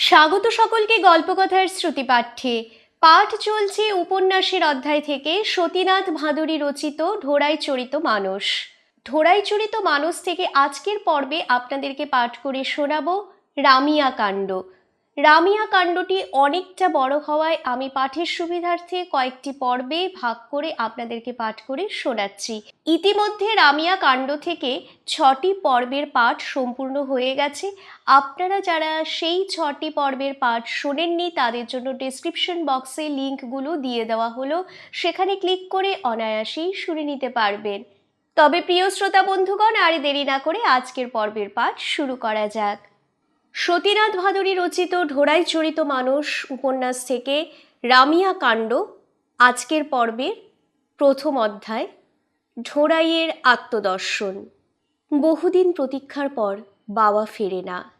স্বাগত সকলকে গল্পকথার শ্রুতি পাঠ্যে পাঠ চলছে উপন্যাসের অধ্যায় থেকে সতীনাথ ভাদুরী রচিত ঢোড়াই চরিত মানুষ ঢোড়াই চরিত মানুষ থেকে আজকের পর্বে আপনাদেরকে পাঠ করে শোনাব রামিয়া কাণ্ড রামিয়া কাণ্ডটি অনেকটা বড় হওয়ায় আমি পাঠের সুবিধার্থে কয়েকটি পর্বে ভাগ করে আপনাদেরকে পাঠ করে শোনাচ্ছি। ইতিমধ্যে রামিয়া কাণ্ড থেকে ছটি পর্বের পাঠ সম্পূর্ণ হয়ে গেছে। আপনারা যারা সেই ছটি পর্বের পাঠ শোনেননি, তাদের জন্য ডেসক্রিপশন বক্সে লিঙ্কগুলো দিয়ে দেওয়া হলো। সেখানে ক্লিক করে অনায়াসেই শুনে নিতে পারবেন। তবে প্রিয় শ্রোতা বন্ধুগণ, আর দেরি না করে আজকের পর্বের পাঠ শুরু করা যাক। সতীনাথ ভাদুরী রচিত ঢোড়াই চরিত মানুষ উপন্যাস থেকে রামিয়া কাণ্ড, আজকের পর্বের প্রথম অধ্যায়, ঢোড়াইয়ের আত্মদর্শন। বহুদিন প্রতীক্ষার পর বাবা ফেরে না।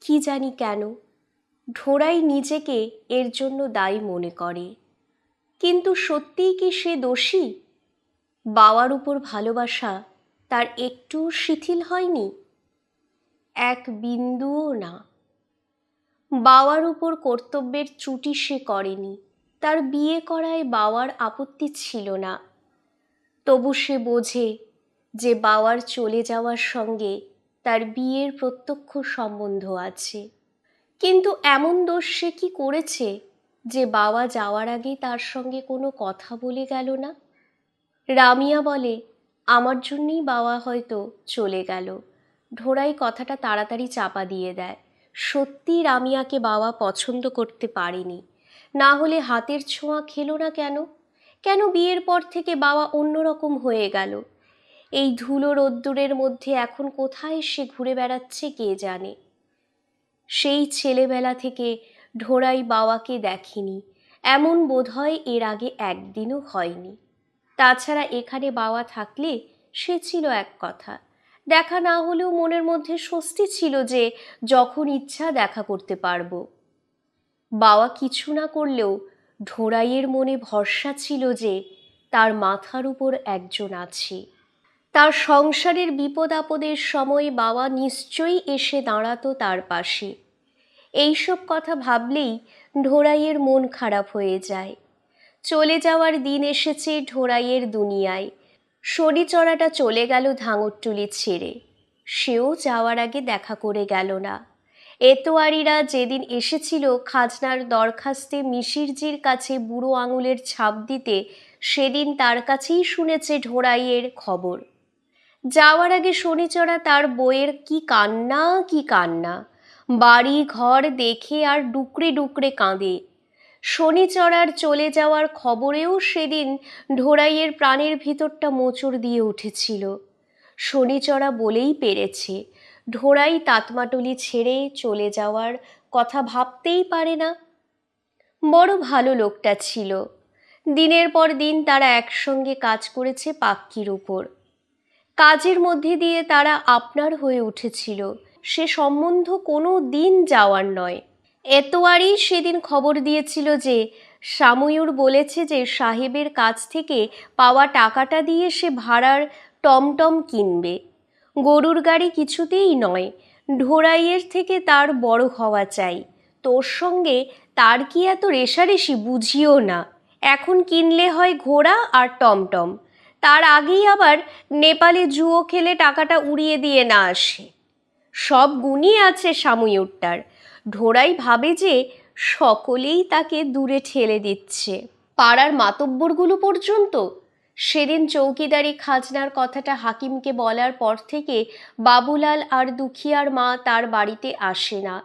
কি জানি কেন? ঢোড়াই নিজেকে এর জন্য দায়ী মনে করে। কিন্তু সত্যিই কি সে দোষী? বাবার উপর ভালোবাসা তার একটু শিথিল হয়নি? এক বিন্দুও না। বাবার উপর কর্তব্যের ত্রুটি সে করেনি। তার বিয়ে করায় বাবার আপত্তি ছিল না। তবু সে বোঝে যে বাবার চলে যাওয়ার সঙ্গে তার বিয়ের প্রত্যক্ষ সম্বন্ধ আছে। কিন্তু এমন দোষ সে কি করেছে যে বাবা যাওয়ার আগে তার সঙ্গে কোনো কথা বলে গেল না? রামিয়া বলে, আমার জন্যই বাবা হয়তো চলে গেল। ঢোড়াই কথাটা তাড়াতাড়ি চাপা দিয়ে দেয়। সত্যি রামিয়াকে বাবা পছন্দ করতে পারেনি। না হলে হাতের ছোঁয়া খেলো না কেন? কেন বিয়ের পর থেকে বাবা অন্যরকম হয়ে গেল? এই ধুলো রোদ্দুরের মধ্যে এখন কোথায় সে ঘুরে বেড়াচ্ছে কে জানে? সেই ছেলেবেলা থেকে ঢোড়াই বাবাকে দেখেনি। এমন বোধহয় এর আগে একদিনও হয়নি। তাছাড়া এখানে বাবা থাকলে সে ছিল এক কথা। দেখা না হলেও মনের মধ্যে স্বস্তি ছিল যে যখন ইচ্ছা দেখা করতে পারব। বাবা কিছু না করলেও ঢোড়াইয়ের মনে ভরসা ছিল যে তার মাথার উপর একজন আছে। তার সংসারের বিপদ আপদের সময় বাবা নিশ্চয়ই এসে দাঁড়াতো তার পাশে। এইসব কথা ভাবলেই ঢোড়াইয়ের মন খারাপ হয়ে যায়। চলে যাওয়ার দিন এসেছে ঢোড়াইয়ের দুনিয়ায়। শনিচড়াটা চলে গেল ধাঙরটুলি ছেড়ে। সেও যাওয়ার আগে দেখা করে গেল না। এতোয়ারিরা যেদিন এসেছিল খাজনার দরখাস্তে মিশিরজির কাছে বুড়ো আঙুলের ছাপ দিতে, সেদিন তার কাছেই শুনেছে ঢোড়াইয়ের খবর। যাওয়ার আগে শনিচড়া তার বইয়ের কি কান্না কি কান্না। বাড়ি ঘর দেখে আর ডুকরে ডুকরে কাঁদে। শনিচড়ার চলে যাওয়ার খবরেও সেদিন ঢোড়াইয়ের প্রাণের ভিতরটা মোচড় দিয়ে উঠেছিল। শনিচড়া বলেই পেরেছে, ঢোড়াই তাতমাটুলি ছেড়ে চলে যাওয়ার কথা ভাবতেই পারে না। বড় ভালো লোকটা ছিল। দিনের পর দিন তারা একসঙ্গে কাজ করেছে পাক্কির উপর। কাজের মধ্যে দিয়ে তারা আপনার হয়ে উঠেছিল। সে সম্বন্ধ কোনো দিন যাওয়ার নয়। এতোয়ারই সেদিন খবর দিয়েছিল যে সাময়ুর বলেছে যে, সাহেবের কাছ থেকে পাওয়া টাকাটা দিয়ে সে ভাড়ার টমটম কিনবে। গরুর গাড়ি কিছুতেই নয়, ঢোড়াইয়ের থেকে তার বড় হওয়া চাই। তোর সঙ্গে তার কি এত রেশারেশি বুঝিও না। এখন কিনলে হয় ঘোড়া আর টমটম। তার আগেই আবার নেপালে জুয়ো খেলে টাকাটা উড়িয়ে দিয়ে না আসে। সব গুণই আছে সাময়ুরটার ঢোড়াই ভাবে যে সকলেই তাকে দূরে ঠেলে দিচ্ছে। পাড়ার মাতব্বরগুলো পর্যন্ত সেদিন চৌকিদারি খাজনার কথাটা হাকিমকে বলার পর থেকে বাবুলাল আর দুখিয়ার মা তার বাড়িতে আসে না।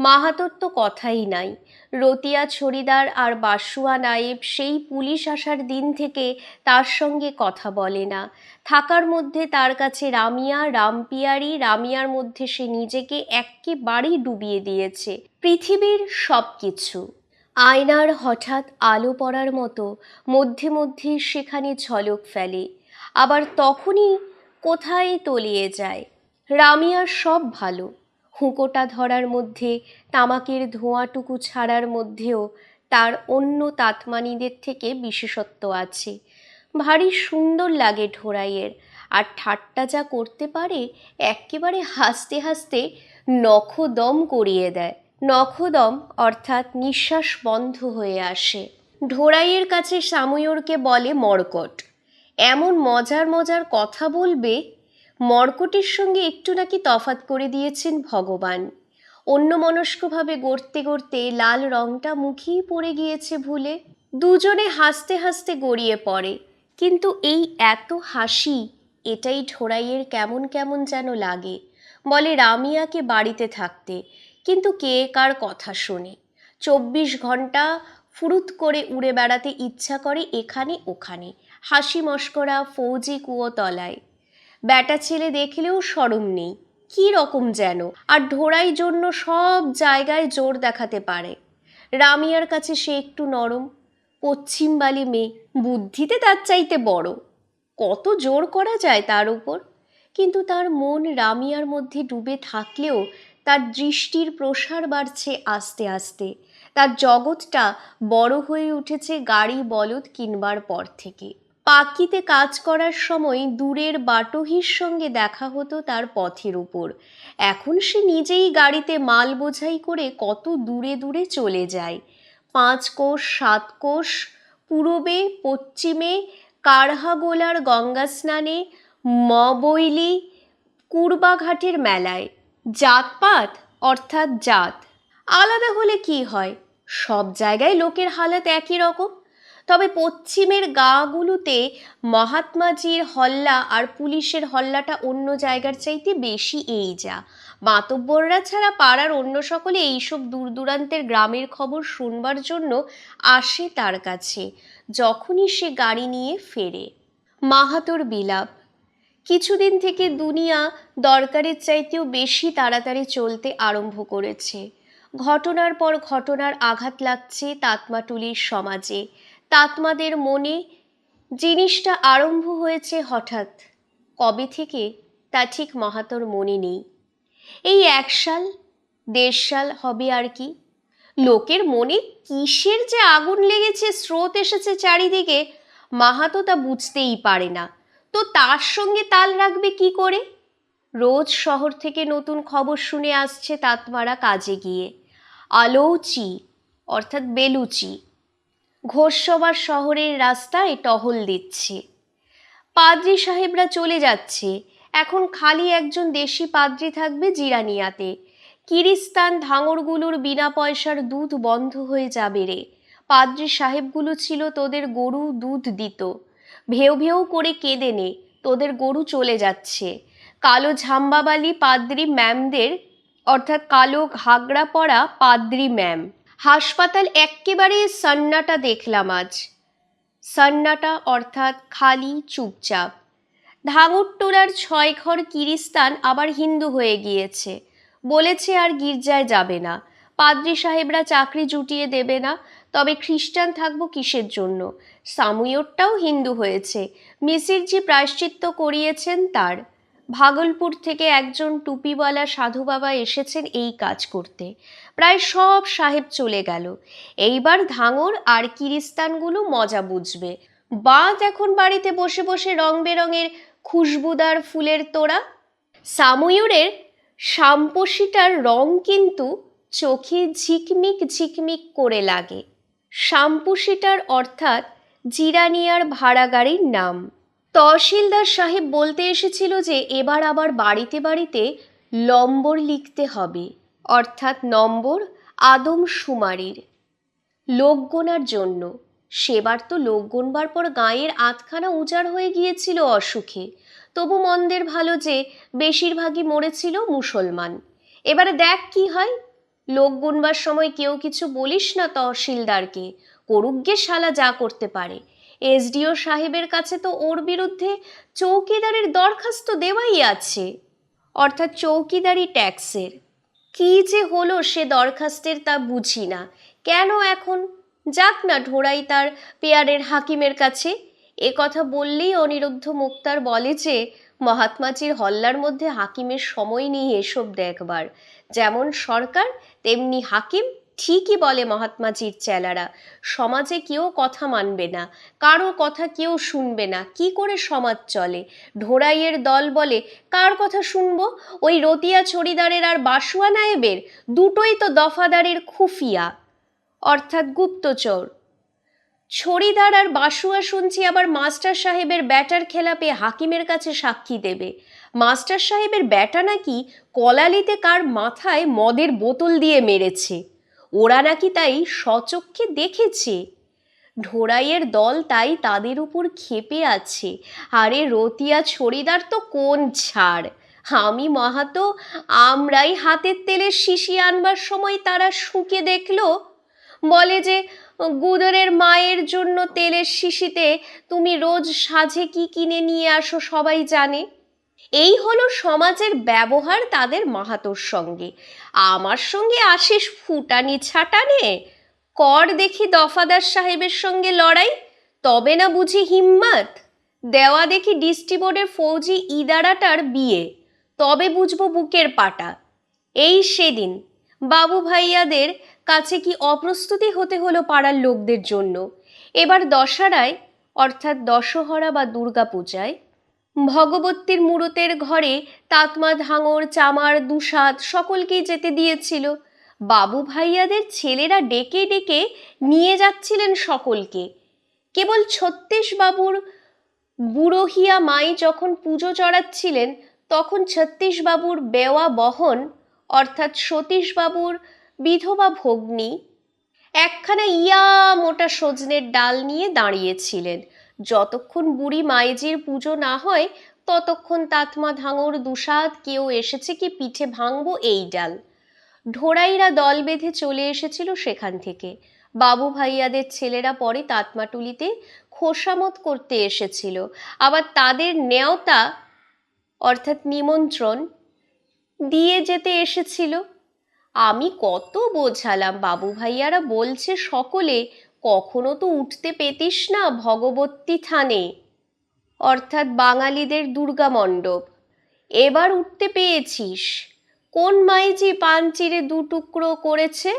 মাহাতোর তো কথাই নাই। রতিয়া, ছড়িদার আর বাসুয়া নায়েব সেই পুলিশ আসার দিন থেকে তার সঙ্গে কথা বলে না। থাকার মধ্যে তার কাছে রামিয়া, রামপিয়ারি, রামিয়ার মধ্যে সে নিজেকে একেবারেই ডুবিয়ে দিয়েছে। পৃথিবীর সব কিছু আয়নার হঠাৎ আলো পড়ার মতো মধ্যে মধ্যে সেখানে ঝলক ফেলে। আবার তখনই কোথায় তলিয়ে যায়? রামিয়ার সব ভালো। হুঁকোটা ধরার মধ্যে, তামাকের ধোঁয়াটুকু ছাড়ার মধ্যেও তার অন্য তাতমানিদের থেকে বিশেষত্ব আছে। ভারী সুন্দর লাগে ঢোড়াইয়ের আর ঠাট্টা যা করতে পারে একেবারে হাসতে হাসতে নখদম করিয়ে দেয়। নখদম অর্থাৎ নিঃশ্বাস বন্ধ হয়ে আসে। ঢোড়াইয়ের কাছে সাময়রকে বলে মর্কট। এমন মজার মজার কথা বলবে মর্কটের সঙ্গে একটু নাকি তফাত করে দিয়েছেন ভগবান। অন্যমনস্কভাবে গড়তে গড়তে লাল রংটা মুখেই পড়ে গিয়েছে ভুলে। দুজনে হাসতে হাসতে গড়িয়ে পড়ে, কিন্তু এই এত হাসি, এটাই ঢোড়াইয়ের কেমন কেমন যেন লাগে। বলে রামিয়াকে বাড়িতে থাকতে, কিন্তু কে কার কথা শোনে। চব্বিশ ঘণ্টা ফুরুত করে উড়ে বেড়াতে ইচ্ছা করে এখানে ওখানে, হাসি মস্করা ফৌজি কুয়োতলায়। ব্যাটা ছেলে দেখলেও সরম নেই। কী রকম যেন, আর ঢোড়াই জন্য সব জায়গায় জোর দেখাতে পারে। রামিয়ার কাছে সে একটু নরম। পশ্চিমবালি মেয়ে, বুদ্ধিতে তার চাইতে বড়। কত জোর করা যায় তার উপর। কিন্তু তার মন রামিয়ার মধ্যে ডুবে থাকলেও তার দৃষ্টির প্রসার বাড়ছে আস্তে আস্তে। তার জগৎটা বড় হয়ে উঠেছে গাড়ি, বলদ কিনবার পর থেকে। পাকিতে কাজ করার সময় দূরের বাটোহির সঙ্গে দেখা হতো তার পথের উপর। এখন সে নিজেই গাড়িতে মাল বোঝাই করে কত দূরে দূরে চলে যায়। পাঁচ কোষ, সাত কোষ, পূরবে, পশ্চিমে কারহাগোলার গঙ্গা স্নানে, মবৈলি, কুরবাঘাটের মেলায়। জাতপাত অর্থাৎ জাত। আলাদা হলে কি হয়? সব জায়গায় লোকের হালাত একই রকম। তবে পশ্চিমের গাগুলোতে মহাত্মাজির হল্লা আর পুলিশের হল্লাটা অন্য জায়গার চাইতে বেশি এই যা। মাতব্বররা ছাড়া পাড়ার অন্য সকলে এইসব দূর দূরান্তের গ্রামের খবর শুনবার জন্য আসে তার কাছে, যখনই সে গাড়ি নিয়ে ফেরে। মাহাতোর বিলাপ, কিছুদিন থেকে দুনিয়া দরকারের চাইতেও বেশি তাড়াতাড়ি চলতে আরম্ভ করেছে। ঘটনার পর ঘটনার আঘাত লাগছে তাতমাটুলির সমাজে। তাতমাদের মনে জিনিসটা আরম্ভ হয়েছে হঠাৎ। কবে থেকে? তা ঠিক মাহাতোর মনে নেই। এই এক সাল, দেড় সাল হবে আর কি। লোকের মনে কিসের যে আগুন লেগেছে, স্রোত এসেছে চারিদিকে, মাহাতো তা বুঝতেই পারে না। তো তার সঙ্গে তাল রাখবে কি করে? রোজ শহর থেকে নতুন খবর শুনে আসছে তাতমারা কাজে গিয়ে। আলৌচি, অর্থাৎ বেলুচি। ঘোষসভার শহরের রাস্তায় টহল দিচ্ছে। পাদ্রি সাহেবরা চলে যাচ্ছে। এখন খালি একজন দেশি পাদ্রি থাকবে জিরানিয়াতে। কিরিস্তান ধাঙরগুলোর বিনা পয়সার দুধ বন্ধ হয়ে যাবে রে। পাদ্রি সাহেবগুলো ছিল তোদের গরু দুধ দিত। ভেউ ভেউ করে কেঁদে নে, তোদের গরু চলে যাচ্ছে। কালো ঝাম্বাবালি পাদ্রি ম্যামদের, অর্থাৎ কালো ঘাগড়া পরা পাদ্রি ম্যাম। হাসপাতাল এক্কেবারে সন্নাটা দেখলাম আজ। সন্নাটা অর্থাৎ খালি, চুপচাপ। ধাঙরটোলার ছয় ঘর কিরিস্তান আবার হিন্দু হয়ে গিয়েছে। বলেছে আর গির্জায় যাবে না। পাদ্রি সাহেবরা চাকরি জুটিয়ে দেবে না, তবে খ্রিস্টান থাকব কিসের জন্য? সামুয়রটাও হিন্দু হয়েছে। মিসিরজি প্রায়শ্চিত্ত করিয়েছেন তার। ভাগলপুর থেকে একজন টুপিওয়ালা সাধু বাবা এসেছেন এই কাজ করতে। প্রায় সব সাহেব চলে গেল। এইবার ধাঙর আর কিরিস্তানগুলো মজা বুঝবে। বাঁধ এখন বাড়িতে বসে বসে রং বেরঙের খুশবুদার ফুলের তোড়া। সাময়ুরের সাম্পসিটার রং কিন্তু চোখে ঝিকমিক ঝিকমিক করে লাগে। শাম্পুসিটার অর্থাৎ জিরানিয়ার ভাড়া গাড়ির নাম। তহসিলদার সাহেব বলতে এসেছিল যে এবার আবার বাড়িতে বাড়িতে লম্বর লিখতে হবে, অর্থাৎ নম্বর আদম সুমারির। লোক গোনার জন্য। সেবার তো লোক গোনবার পর গাঁয়ের আধখানা উজাড় হয়ে গিয়েছিল অসুখে। তবু মন্দের ভালো যে বেশিরভাগই মরেছিল মুসলমান। এবারে দেখ কি হয়। লোক গুনবার সময় কেউ কিছু বলিস না তহসিলদারকে। করুগ্গে শালা যা করতে পারে। এসডিও সাহেবের কাছে তো ওর বিরুদ্ধে চৌকিদারের দরখাস্ত দেওয়াই আছে। অর্থাৎ চৌকিদারি ট্যাক্সের। কি যে হলো সে দরখাস্তের তা বুঝি না। কেন এখন? যাক না ঢোড়াই তার পেয়ারের হাকিমের কাছে। এ কথা বললেই অনিরুদ্ধ মুক্তার বলে যে মহাত্মাজির হল্লার মধ্যে হাকিমের সময় নেই এসব দেখবার। যেমন সরকার, তেমনি হাকিম ঠিকই বলে মহাত্মাজির চেলারা। সমাজে কেউ কথা মানবে না, কারও কথা কেউ শুনবে না, কি করে সমাজ চলে? ঢোড়াইয়ের দল বলে, কার কথা শুনব? ওই রতিয়া ছড়িদারের আর বাসুয়া নায়েবের? দুটোই তো দফাদারের খুফিয়া। অর্থাৎ গুপ্তচর। ছড়িদার আর বাসুয়া শুনছি আবার মাস্টার সাহেবের ব্যাটার খেলাপে হাকিমের কাছে সাক্ষী দেবে। মাস্টার সাহেবের ব্যাটা নাকি কলালিতে কার মাথায় মদের বোতল দিয়ে মেরেছে। ওরা নাকি তাই সচক্ষে দেখেছে। ঢোড়াইয়ের দল তাই তাদের উপর খেপে আছে। আরে রতিয়া ছড়িদার তো কোন ছাড়? আমি মাহাতো, আমরাই হাতের তেলের শিশি আনবার সময় তারা শুকে দেখল। বলে যে, গুদরের মায়ের জন্য তেলের শিশিতে তুমি রোজ সাজে কি কিনে নিয়ে আসো সবাই জানে। এই হলো সমাজের ব্যবহার তাদের মাহাতোর সঙ্গে। আমার সঙ্গে আসিস ফুটানি ছাটানে, কর দেখি দফাদার সাহেবের সঙ্গে লড়াই, তবে না বুঝি হিম্মত? দেওয়া দেখি ডিস্ট্রিবোর্ডের ফৌজি ইদারাটার বিয়ে, তবে বুঝব বুকের পাটা। এই সেদিন, বাবু ভাইয়াদের কাছে কি অপ্রস্তুতি হতে হলো পাড়ার লোকদের জন্য? এবার দশারায়, অর্থাৎ দশহরা বা দুর্গা পূজায় ভগবতীর মূরতের ঘরে তাতমা, ধাঙর, চামার দুসাদ সকলকেই যেতে দিয়েছিল। বাবু ভাইয়াদের ছেলেরা ডেকে ডেকে নিয়ে যাচ্ছিলেন সকলকে। কেবল ছত্তিশ বাবুর বুড়োহিয়া মাই যখন পুজো চড়াচ্ছিলেন, তখন ছত্তিশ বাবুর বেওয়া বহন, অর্থাৎ সতীশবাবুর বিধবা ভগ্নী, একখানা ইয়া মোটা সজনের ডাল নিয়ে দাঁড়িয়েছিলেন। যতক্ষণ বুড়ি মাইজির পুজো না হয়, ততক্ষণ তাতমা ভাঙর দুসাদ কেউ এসেছে কি পিঠে ভাঙবো এই ডাল? ঢোড়াইরা দল বেঁধে চলে এসেছিল সেখান থেকে। বাবু ভাইয়াদের ছেলেরা পরে তাতমাটুলিতে খোসামত করতে এসেছিল। আবার তাদের নেওতা, অর্থাৎ নিমন্ত্রণ, দিয়ে যেতে এসেছিল। আমি কত বোঝালাম, বাবু ভাইয়ারা বলছে সকলে কখনো তো উঠতে পেতিস না ভগবতী থানে। অর্থাৎ বাঙালিদের দুর্গা মণ্ডপ। এবার উঠতে পেয়েছিস। কোন মাইজি পান চিরে দু টুকরো করেছে?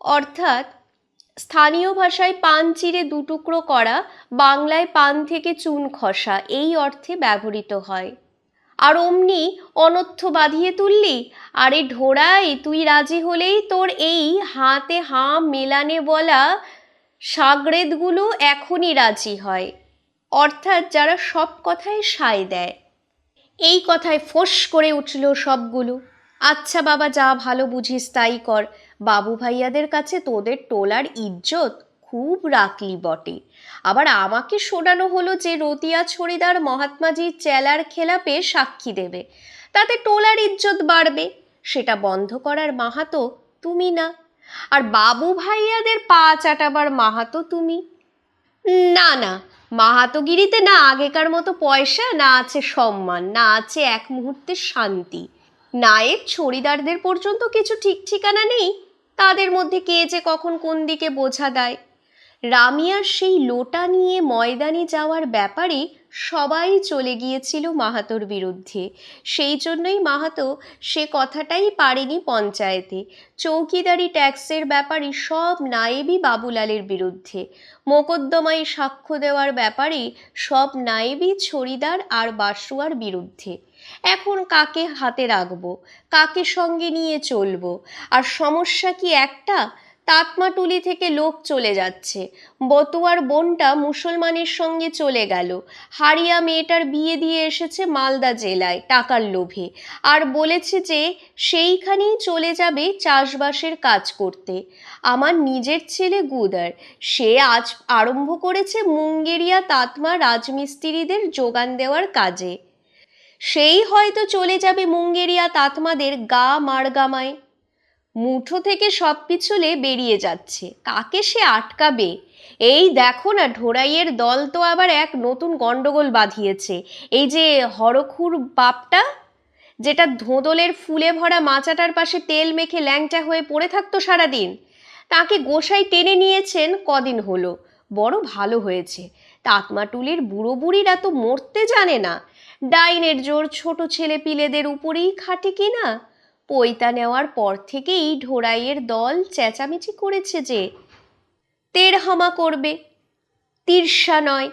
অর্থাৎ স্থানীয় ভাষায় পান চিরে দু টুকরো করা, বাংলায় পান থেকে চুন খসা, এই অর্থে ব্যবহৃত হয়। আর অমনি অনর্থ বাঁধিয়ে তুললি? আরে ঢোড়াই, তুই রাজি হলেই তোর এই হাতে হাঁ মেলানে বলা সাগরেদগুলো এখনই রাজি হয়। অর্থাৎ যারা সব কথায় সায় দেয়। এই কথায় ফোঁস করে উঠল সবগুলো। আচ্ছা বাবা, যা ভালো বুঝিস তাই কর। বাবু ভাইয়াদের কাছে তোদের টোলার ইজ্জত? খুব রাখলি বটে। আবার আমাকে শোনানো হলো যে রতিয়া ছড়িদার মহাত্মাজির চেলার খেলাপে সাক্ষী দেবে। তাতে টোলার ইজ্জত বাড়বে। সেটা বন্ধ করার মাহাতো তুমি না। আর বাবু ভাইয়াদের পা চাটাবার মাহাতো তুমি। না না, মাহাতোগিরিতে না আগেকার মতো পয়সা, না আছে সম্মান, না আছে এক মুহূর্তের শান্তি। নায়েব ছড়িদারদের পর্যন্ত কিছু ঠিক ঠিকানা নেই। তাদের মধ্যে কে যে কখন কোন দিকে বোঝা দেয়। রামিয়ার সেই লোটা নিয়ে ময়দানে যাওয়ার ব্যাপারে সবাই চলে গিয়েছিল মাহাতোর বিরুদ্ধে। সেই জন্যই মাহাতো সে কথাটাই পারেনি পঞ্চায়েতে। চৌকিদারি ট্যাক্সের ব্যাপারে সব নায়েবই বাবুলালের বিরুদ্ধে। মোকদ্দমায় সাক্ষ্য দেওয়ার ব্যাপারে সব নায়েবই ছড়িদার আর বাসুয়ার বিরুদ্ধে। এখন কাকে হাতে রাখব? কাকে সঙ্গে নিয়ে চলবো? আর সমস্যা কি একটা? তাতমাটুলি থেকে লোক চলে যাচ্ছে। বতুয়ার বোনটা মুসলমানের সঙ্গে চলে গেল। হারিয়া মেয়েটার বিয়ে দিয়ে এসেছে মালদা জেলায় টাকার লোভে। আর বলেছে যে, সেইখানেই চলে যাবে চাষবাসের কাজ করতে। আমার নিজের ছেলে গুদার। সে আজ আরম্ভ করেছে মুঙ্গেরিয়া তাতমা রাজমিস্ত্রিদের যোগান দেওয়ার কাজে। সেই হয়তো চলে যাবে মুঙ্গেরিয়া তাতমাদের গা মারগামায়। মুঠো থেকে সব পিছলে বেরিয়ে যাচ্ছে। কাকে সে আটকাবে? এই দেখো না, ঢোড়াইয়ের দল তো আবার এক নতুন গন্ডগোল বাঁধিয়েছে। এই যে হরখুর বাপটা, যেটা ধোঁদলের ফুলে ভরা মাচাটার পাশে তেল মেখে ল্যাংটা হয়ে পড়ে থাকতো সারাদিন, তাকে গোসাই টেনে নিয়েছেন কদিন হলো। বড় ভালো হয়েছে। তাতমাটুলির বুড়ো বুড়িরা তো মরতে জানে না। ডাইনের জোর ছোট ছেলে পিলেদের উপরেই খাটে কিনা পৈতা নেওয়ার পর থেকেই ঢোড়াইয়ের দল চেঁচামেচি করেছে যে তেরহামা করবে তীর্ষা নয়।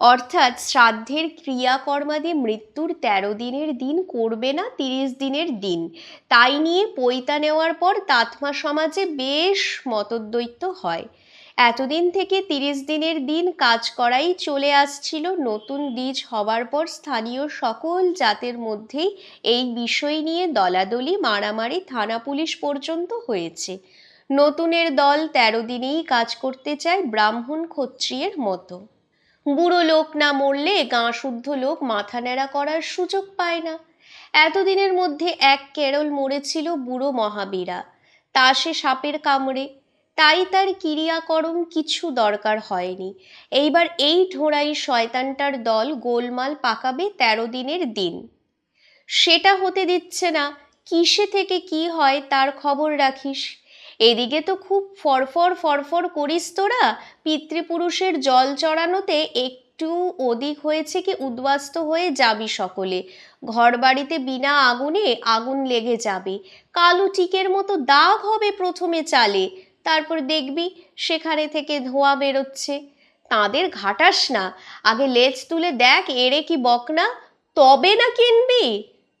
অর্থাৎ শ্রাদ্ধের ক্রিয়াকর্মাদি মৃত্যুর তেরো দিনের দিন করবে না তিরিশ দিনের দিন। তাই নিয়ে পৈতা নেওয়ার পর তাতমা সমাজে বেশ মতদ্বৈত হয়। এতদিন থেকে তিরিশ দিনের দিন কাজ করাই চলে আসছিল নতুন বীজ হবার পর স্থানীয় সকল জাতের মধ্যেই এই বিষয় নিয়ে দলাদলি, মারামারি থানা পুলিশ পর্যন্ত হয়েছে। নতুনের দল তেরো দিনেই কাজ করতে চায় ব্রাহ্মণ ক্ষত্রিয়ের মতো। বুড়ো লোক না মরলে গাঁ শুদ্ধ লোক মাথা ন্যাড়া করার সুযোগ পায় না। এতদিনের মধ্যে এক কেরল মরেছিল বুড়ো মহাবীরা। তা সে সাপের কামড়ে। তাই তার ক্রিয়াকরণ কিছু দরকার হয়নি। এইবার এই ঢোড়াই শয়তানটার দল গোলমাল পাকাবে তেরো দিনের দিন। সেটা হতে দিচ্ছে না, কিসে থেকে কি হয় তার খবর রাখিস। এদিকে তো খুব ফরফর ফরফর করিস তোরা, পিতৃপুরুষের জল চড়ানোতে একটু ওদিক হয়েছে কি উদ্বাস্ত হয়ে যাবি সকলে। ঘর বাড়িতে বিনা আগুনে আগুন লেগে যাবে। কালো টিকের মতো দাগ হবে প্রথমে চালে। তারপর দেখবি সেখানে থেকে ধোঁয়া বেরোচ্ছে। তাদের ঘাটাস না। আগে লেজ তুলে দেখ, এড়ে কি বকনা? তবে না কিনবি?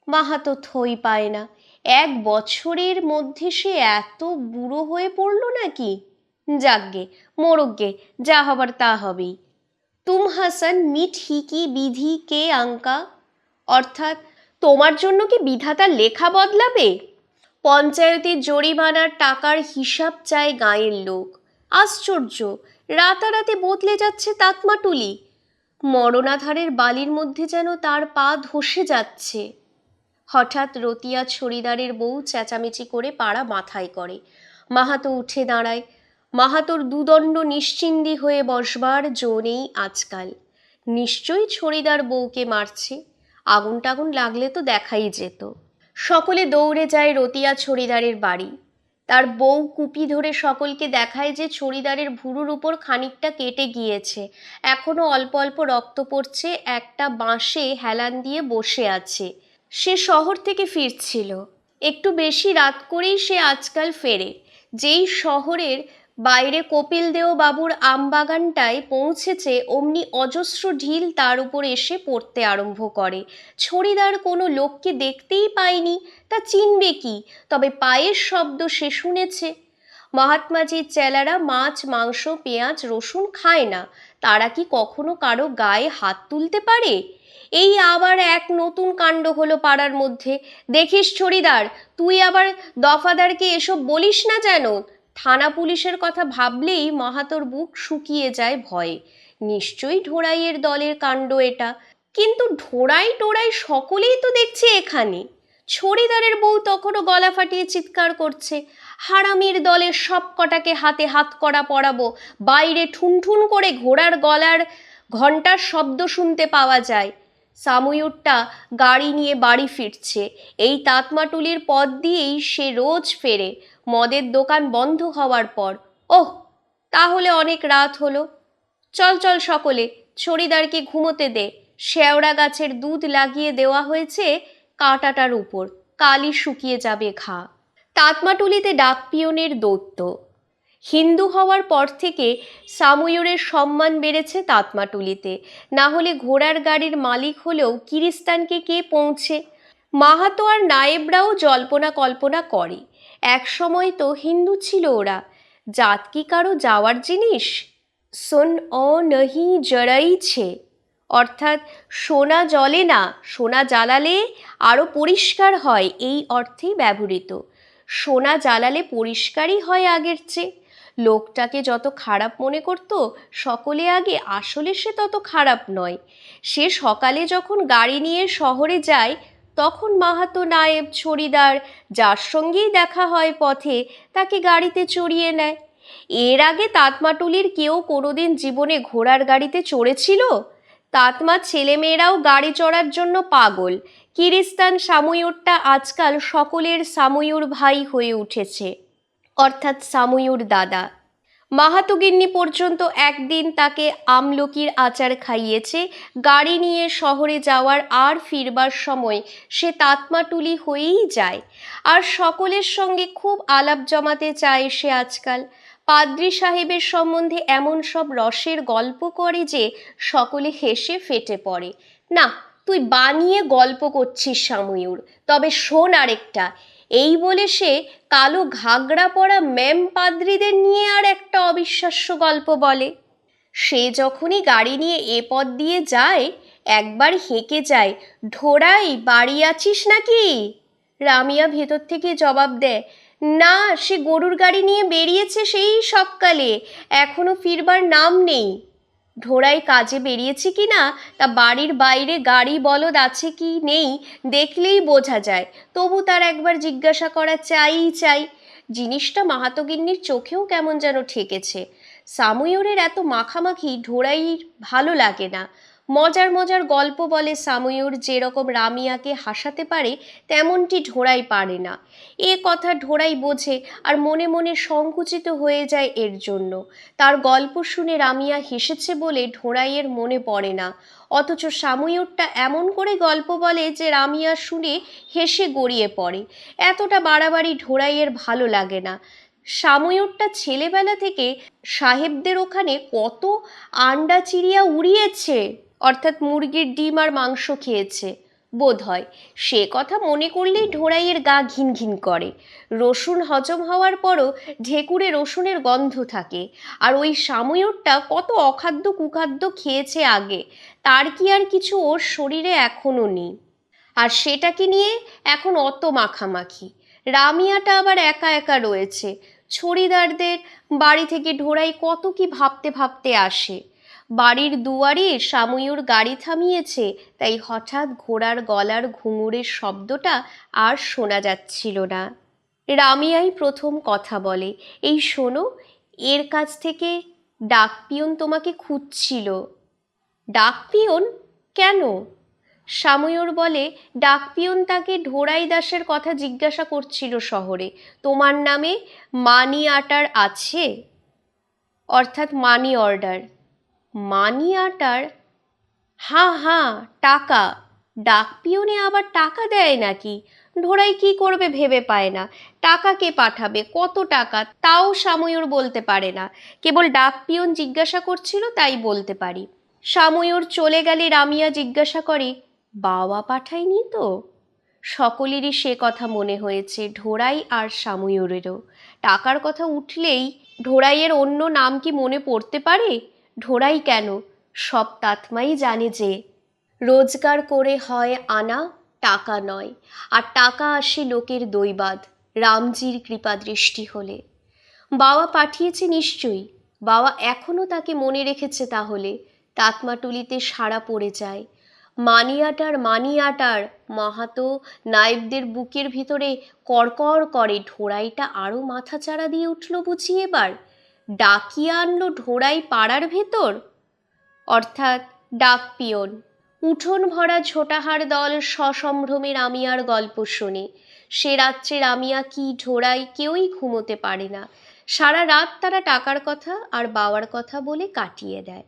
মাহাতো থই পায় না। এক বছরের মধ্যে সে এত বুড়ো হয়ে পড়ল নাকি? যাকগে, মোরগগে, যা হবার তা হবেই। তুম হাসান মিট হিকি, বিধি, কে, আঙ্কা? অর্থাৎ তোমার জন্য কি বিধাতা লেখা বদলাবে? পঞ্চায়েতে জরিমানার টাকার হিসাব চায় গাঁয়ের লোক। আশ্চর্য, রাতারাতি বদলে যাচ্ছে তাকমাটুলি মরণাধারের বালির মধ্যে যেন তার পা ধসে যাচ্ছে। হঠাৎ রতিয়া ছড়িদারের বউ চেঁচামেচি করে পাড়া মাথায় করে। মাহাতো উঠে দাঁড়ায়। মাহাতোর দুদণ্ড নিশ্চিন্দি হয়ে বসবার জো নেই আজকাল। নিশ্চয়ই ছড়িদার বউকে মারছে। আগুন টাগুন লাগলে তো দেখাই যেত। সকলে দৌড়ে যায় রতিয়া ছড়িদারের বাড়ি। তার বউ কুপি ধরে সকলকে দেখায় যে ছড়িদারের ভুরুর উপর খানিকটা কেটে গিয়েছে। এখনও অল্প অল্প রক্ত পড়ছে, একটা বাঁশে হেলান দিয়ে বসে আছে। সে শহর থেকে ফিরছিল। একটু বেশি রাত করেই সে আজকাল ফেরে। যেই শহরের বাইরে কপিল দেও বাবুর আমবাগানটায় পৌঁছেছে, অমনি অজস্র ঢিল তার উপর এসে পড়তে আরম্ভ করে। ছড়িদার কোনো লোককে দেখতেই পায়নি, তা চিনবে কি? তবে পায়ের শব্দ সে শুনেছে। মহাত্মাজির চেলারা মাছ, মাংস, পেঁয়াজ, রসুন খায় না। তারা কি কখনো কারও গায়ে হাত তুলতে পারে? এই আবার এক নতুন কাণ্ড হলো পাড়ার মধ্যে। দেখিস ছড়িদার, তুই আবার দফাদারকে এসব বলিস না যেন? থানা পুলিশের কথা ভাবলেই মাহাতোর বুক শুকিয়ে যায় ভয়ে। নিশ্চয়ই ঢোড়াইয়ের দলের কাণ্ড এটা। কিন্তু ঢোড়াই টোড়াই সকলেই তো দেখছে এখানে। ছড়িদারের বউ তখনও গলা ফাটিয়ে চিৎকার করছে। হারামির দলের সব কটাকে হাতে হাত করা পরাবো। বাইরে ঠুনঠুন করে ঘোড়ার গলার ঘণ্টার শব্দ শুনতে পাওয়া যায়। সাময়ুরটা গাড়ি নিয়ে বাড়ি ফিরছে। এই তাতমাটুলির পথ দিয়েই সে রোজ ফেরে। মদের দোকান বন্ধ হওয়ার পর। ওহ, তাহলে অনেক রাত হলো। চল চল সকলে, ছড়িদারকে ঘুমোতে দে। শেওড়া গাছের দুধ লাগিয়ে দেওয়া হয়েছে কাঁটাটার উপর। কালি শুকিয়ে যাবে ঘা। তাতমাটুলিতে ডাকপিয়নের দৌত্য। হিন্দু হওয়ার পর থেকে সাময়ুরের সম্মান বেড়েছে তাতমাটুলিতে। না হলে ঘোড়ার গাড়ির মালিক হলেও কিরিস্তানকে কে পৌঁছে? মাহাতো আর নায়েবরাও জল্পনা কল্পনা করে। এক সময় তো হিন্দু ছিল ওরা। জাত কি কারও যাওয়ার জিনিস? সোন অ নহি জড়াইছে অর্থাৎ সোনা জ্বলে না, সোনা জ্বালালে আরও পরিষ্কার হয়, এই অর্থেই ব্যবহৃত। সোনা জ্বালালে পরিষ্কারই হয় আগের চেয়ে। লোকটাকে যত খারাপ মনে করত, সকলে আগে আসলে সে তত খারাপ নয়। সে সকালে যখন গাড়ি নিয়ে শহরে যায় তখন মাহাতো নায়েব ছড়িদার, যার সঙ্গেই দেখা হয় পথে, তাকে গাড়িতে চড়িয়ে নেয়। এর আগে তাতমাটুলির কেউ কোনোদিন জীবনে ঘোড়ার গাড়িতে চড়েছিল? তাতমা ছেলেমেয়েরাও গাড়ি চড়ার জন্য পাগল। কিরিস্তান সাময়ুরটা আজকাল সকলের সাময়ুর ভাই হয়ে উঠেছে। অর্থাৎ সাময়ুর দাদা। মাহাতোগিন্নি পর্যন্ত একদিন তাকে আমলকির আচার খাইয়েছে, গাড়ি নিয়ে শহরে যাওয়ার আর ফিরবার সময় সে তাতমাটুলি হয়েই যায়। আর সকলের সঙ্গে খুব আলাপ জমাতে চায় সে আজকাল। পাদ্রি সাহেবের সম্বন্ধে এমন সব রসের গল্প করে যে সকলে হেসে ফেটে পড়ে। না, তুই বানিয়ে গল্প করছিস সাময়ুর তবে শোন আরেকটা। এই বলে সে কালো ঘাগরা পরা ম্যাম পাদ্রিদের নিয়ে আর একটা অবিশ্বাস্য গল্প বলে। সে যখনই গাড়ি নিয়ে এ পথ দিয়ে যায়, একবার হেঁকে যায়, ঢোড়াই, বাড়ি আছিস নাকি? রামিয়া ভেতর থেকে জবাব দেয়, না, সে গরুর গাড়ি নিয়ে বেরিয়েছে সেই সকালে, এখনও ফিরবার নাম নেই। ঢোড়াই কাজে বেরিয়েছি কি না, তা বাড়ির বাইরে গাড়ি বলদ আছে কি নেই দেখলেই বোঝা যায়। তবু তার একবার জিজ্ঞাসা করা চাই চাই। জিনিসটা মাহাতগিন্নির চোখেও কেমন যেন ঠেকেছে। সাময়রের এত মাখামাখি ঢোড়াইয়ের ভালো লাগে না। মজার মজার গল্প বলে সাময়ুর যেরকম রামিয়াকে হাসাতে পারে, তেমনটি ঢোড়াই পারে না। এ কথা ঢোড়াই বোঝে আর মনে মনে সংকুচিত হয়ে যায় এর জন্য। তার গল্প শুনে রামিয়া হেসেছে বলে ঢোড়াইয়ের মনে পড়ে না। অথচ সাময়ুরটা এমন করে গল্প বলে যে রামিয়া শুনে হেসে গড়িয়ে পড়ে। এতটা বাড়াবাড়ি ঢোড়াইয়ের ভালো লাগে না। সাময়ুরটা ছেলেবেলা থেকে সাহেবদের ওখানে কত আন্ডা চিড়িয়া উড়িয়েছে। অর্থাৎ মুরগির ডিম আর মাংস খেয়েছে, বোধ হয়। সে কথা মনে করলেই ঢোড়াইয়ের গা ঘিন ঘিন করে। রসুন হজম হওয়ার পরও ঢেকুরে রসুনের গন্ধ থাকে। আর ওই সাময়ুরটা কত অখাদ্য কুখাদ্য খেয়েছে আগে, তার কি আর কিছু ওর শরীরে এখনও নেই। আর সেটাকে নিয়ে এখন অত মাখামাখি। রামিয়াটা আবার একা একা রয়েছে। ছড়িদারদের বাড়ি থেকে ঢোড়াই কত কি ভাবতে ভাবতে আসে। বাড়ির দুয়ারে সাময়ুর গাড়ি থামিয়েছে, তাই হঠাৎ ঘোড়ার গলার ঘুঙুরের শব্দটা আর শোনা যাচ্ছিল না। রামিয়াই প্রথম কথা বলে, এই শোনো, এর কাছ থেকে ডাকপিয়ন তোমাকে খুঁজছিল। ডাকপিয়ন? কেন? সাময়ুর বলে, ডাকপিয়ন তাকে ঢোড়াই দাসের কথা জিজ্ঞাসা করছিল শহরে। তোমার নামে মানি আটার আছে? অর্থাৎ মানি অর্ডার। মানি আটার হ্যাঁ হ্যাঁ টাকা ডাকপিয়নে আবার টাকা দেয় নাকি? ঢোড়াই কি করবে ভেবে পায় না। টাকা কে পাঠাবে? কত টাকা? তাও সাময়ুর বলতে পারে না। কেবল ডাকপিয়ন জিজ্ঞাসা করছিল, তাই বলতে পারি। সাময়ুর চলে গেলে রামিয়া জিজ্ঞাসা করে, বাবা পাঠায়নি তো? সকলেরই সে কথা মনে হয়েছে, ঢোড়াই আর সাময়ুরেরও। টাকার কথা উঠলেই ঢোড়াইয়ের অন্য নাম কি মনে পড়তে পারে? ঢোড়াই কেন? সব তাতমাই জানে যে রোজগার করে হয় আনা, টাকা নয়। আর টাকা আসে লোকের দৈবাদ, রামজির কৃপা দৃষ্টি হলে। বাবা পাঠিয়েছে নিশ্চয়ই। বাবা এখনও তাকে মনে রেখেছে তাহলে। তাতমাটুলিতে সাড়া পড়ে যায়। মানিয়াটার মানিয়াটার মাহাতো নায়েবদের বুকের ভিতরে কড়কড় করে ঢোড়াইটা আরও মাথা চাড়া দিয়ে উঠল বুঝি এবার। ডাকিয়ে আনলো ঢোড়াই পাড়ার ভেতর? অর্থাৎ ডাক পিয়ন। উঠোন ভরা ছোটাহার দল সসম্ভ্রমে রামিয়ার গল্প শোনে। সে রাত্রে রামিয়া কি ঢোড়াই কেউই ঘুমোতে পারে না। সারা রাত তারা টাকার কথা আর বাবার কথা বলে কাটিয়ে দেয়।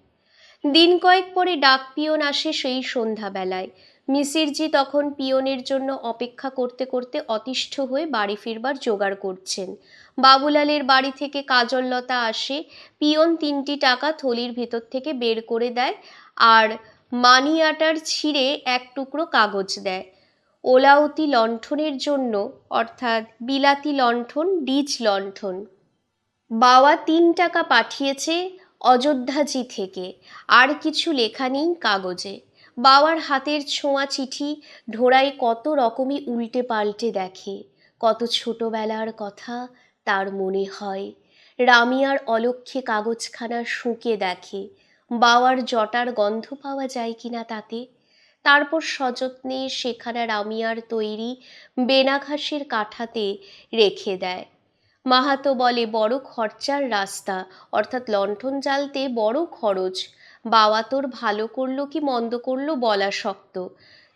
দিন কয়েক পরে ডাক পিয়ন আসে সেই সন্ধ্যাবেলায়। মিসিরজি তখন পিয়নের জন্য অপেক্ষা করতে করতে অতিষ্ঠ হয়ে বাড়ি ফিরবার জোগাড় করছেন। বাবুলালের বাড়ি থেকে কাজললতা আসে, পিয়ন তিনটি টাকা থলির ভেতর থেকে বের করে দেয় আর মানি আটার ছিঁড়ে এক টুকরো কাগজ দেয়। ওলাউতি লণ্ঠনের জন্য, অর্থাৎ বিলাতি লণ্ঠন, ডিজ লণ্ঠন। বাবা তিন টাকা পাঠিয়েছে অযোধ্যাজি থেকে, আর কিছু লেখা নেই কাগজে। বাবার হাতের ছোঁয়া চিঠি ঢোড়াই কত রকমই উল্টে পাল্টে দেখে, কত ছোটবেলার কথা তার মনে হয়। রামিয়ার অলক্ষ্যে কাগজখানা শুঁকে দেখে বাবার জটার গন্ধ পাওয়া যায় কিনা তাতে। তারপর সযত্নে সেখানে রামিয়ার তৈরি বেনাঘাসের কাঠাতে রেখে দেয়। মাহাতো বলে, বড় খরচার রাস্তা, অর্থাৎ লণ্ঠন জ্বালতে বড় খরচ। বাবা তোর ভালো করল কি মন্দ করল বলা শক্ত।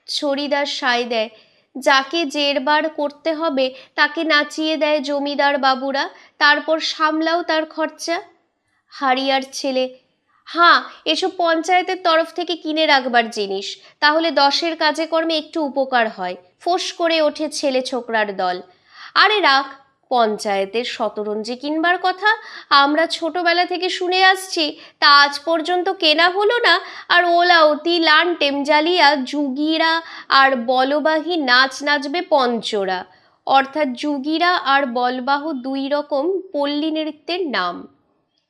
ছড়িদার সায় দেয় যাকে জেরবার করতে হবে, তাকে নাচিয়ে দেয় জমিদার বাবুরা, তারপর সামলাও তার খরচা। হারিয়ার ছেলে, হাঁ, এসব পঞ্চায়েতের তরফ থেকে কিনে রাখবার জিনিস, তাহলে দশের কাজে কর্মে একটু উপকার হয়, ফোস করে ওঠে ছেলে ছোকরার দল। আরে রাখ পঞ্চায়েতের শতরঞ্জি কিনবার কথা। আমরা ছোটবেলা থেকে শুনে আসছি, তা আজ পর্যন্ত কেনা হলো না। আর ওলাওতি লান টেমজালিয়া যুগিরা আর বলবাহী নাচ নাচবে পঞ্চরা। অর্থাৎ যুগিরা আর বলবাহ দুই রকম পল্লী নৃত্যের নাম।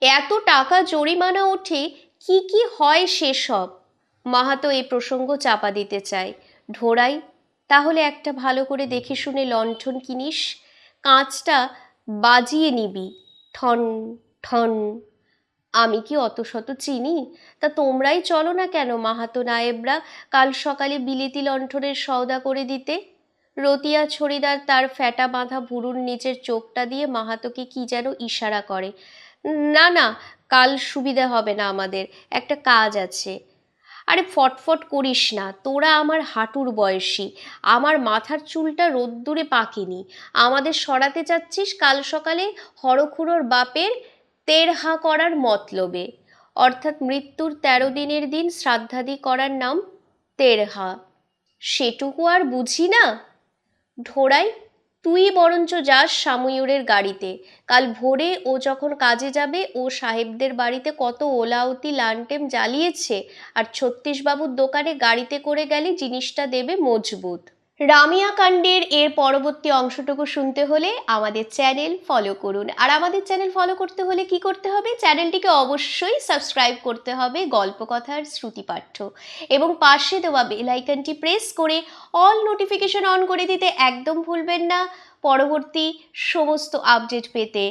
এত টাকা জরিমানা ওঠে, কি কি হয় সেসব? মাহাতো এই প্রসঙ্গ চাপা দিতে চায়। ঢোড়াই, তাহলে একটা ভালো করে দেখে শুনে লণ্ঠন কিনিস। কাঁচটা বাজিয়ে নিবি। ঠন ঠন। আমি কি অত শত চিনি? তা তোমরাই চলো না কেন মাহাতো নায়েবরা কাল সকালে বিলেতি লণ্ঠনের সওদা করে দিতে? রতিয়া ছড়িদার তার ফ্যাটা বাঁধা ভুরুর নিচের চোখটা দিয়ে মাহাতোকে কি যেন ইশারা করে। না না, কাল সুবিধা হবে না আমাদের। একটা কাজ আছে। আরে ফটফট করিস না, তোরা আমার হাঁটুর বয়সী, আমার মাথার চুলটা রোদ্দুরে পাকেনি, আমাদের সরাতে চাচ্ছিস কাল সকালে হরখুড়োর বাপের তেরহা করার মতলবে, অর্থাৎ মৃত্যুর তেরো দিনের দিন শ্রাদ্ধাদি করার নাম তেরহা। সেটুকু আর বুঝি না? ঢোড়াই তুই বরঞ্চ যাস সাময়ুরের গাড়িতে। কাল ভোরে ও যখন কাজে যাবে, ও সাহেবদের বাড়িতে কত ওলাউতি লানটেম জ্বালিয়েছে, আর ছত্রিশবাবুর দোকানে গাড়িতে করে গেলে জিনিসটা দেবে মজবুত। রামিয়া কাণ্ডের এর পরবর্তী অংশটুকু শুনতে হলে আমাদের চ্যানেল ফলো করুন। আর আমাদের চ্যানেল ফলো করতে হলে কি করতে হবে? চ্যানেলটিকে অবশ্যই সাবস্ক্রাইব করতে হবে গল্পকথার শ্রুতিপাঠ্য এবং পাশে দেওয়া বেল আইকনটি প্রেস করে অল নোটিফিকেশন অন করে দিতে একদম ভুলবেন না। পরবর্তী সমস্ত আপডেট পেতে